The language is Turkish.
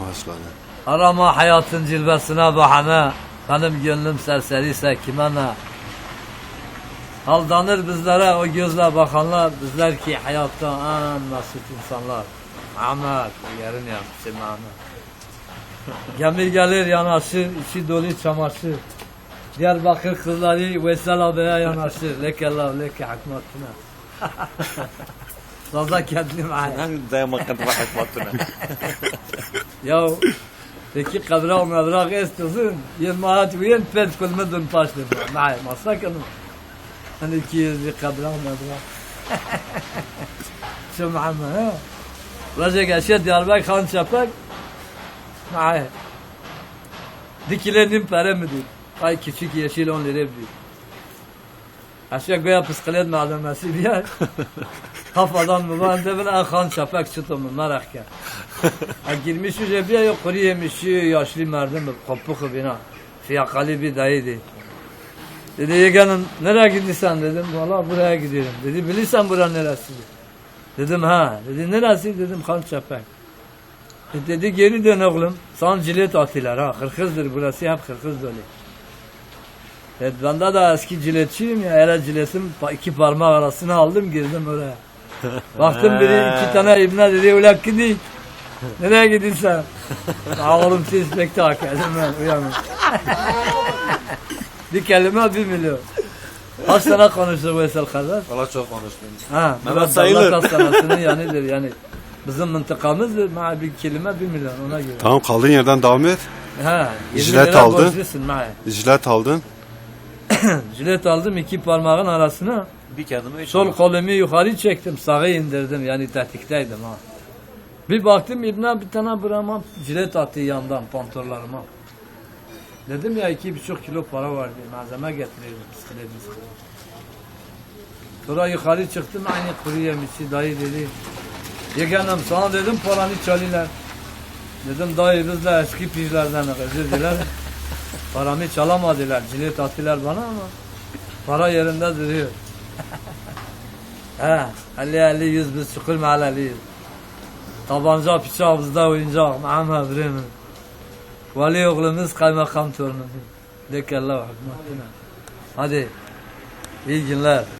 Maşallah. Arama hayatın cilvesine bahane. Benim gönlüm serseriyse kime ne? Aldanır bizlere o gözle bakanlar. Bizler ki hayatta en mesut insanlar. Ahmet, yerin yapısı Ahmet. Gemi gelir yanaşır, içi dolu çamaşır. Diyarbakır kızları Veysel abiye yanaşır. Leke Allah, leke hikmetine. صدق يا ابني معانا زي ما كنت بحث بطنا يو قبل قبلهم مبلغ استوزن ين مرات وين بنت كل مدن باشلي معي ما سكنوا أنا كي اللي قبلهم مبلغ شو معنا رجع اشد يربك خان شبك معي اللي لين نمبر امدي هاي كيشيكي يشيلون لربي Aşağı göğe psikolojik malzemesi bir yer. Kafadan mı var? De ben kan çapak çıtım merak ya. Ha girmiş yüce bir yok kuru yemiş yaşlı merdim kopuk bina. Fiyakalı bir dayıydı. Dedi yeganım nereye gidiyorsun dedim. Valla buraya gidiyorum. Dedi bilirsen bura neresi? Dedim ha. Dedi neresi? Dedim kan çapak. E dedi geri dön oğlum. Sana cilet atıyorlar ha. Kırkızdır burası hep kırkız dolu. Fetvanda da eski ciletçiyim ya. Hele ciletim iki parmak arasına aldım girdim oraya. Baktım biri iki tane ibne dedi ulan gidi. Nereye gidin sen? Aa oğlum siz pek takip ben uyanın. bir kelime bir milyon. Kaç sene konuştu bu Esel Kadar? Valla çok konuştum. Ha, Mehmet sayılır. Kaç senesinin yanıdır yani. Bizim mıntıkamızdır. Ma bir kelime bir milyon ona göre. Tamam kaldığın yerden devam et. Ha, İclet aldın. İclet aldın. Jilet aldım iki parmağın arasına. Bir hiç Sol kolumu yukarı çektim, sağı indirdim yani tehdikteydim ha. Bir baktım İbne bir tane bırakmam jilet attı yandan pantollarıma. Dedim ya iki buçuk kilo para var diye malzeme getiriyordum bisiklet bisiklet. Sonra yukarı çıktım aynı kuru yemişçi dayı dedi. Yeganım sana dedim paranı çalıyorlar. Dedim dayı biz de eski pijlerden özür dilerim. Paramı çalamadılar, cilet attılar bana ama para yerinde duruyor. He, 50 50 yüz biz çukur mahalleliyiz. Tabanca bıçak bizde oyuncak. Muhammed Bremen. Vali oğlumuz kaymakam torunu. Dek Allah hükmetine. Hadi. İyi günler.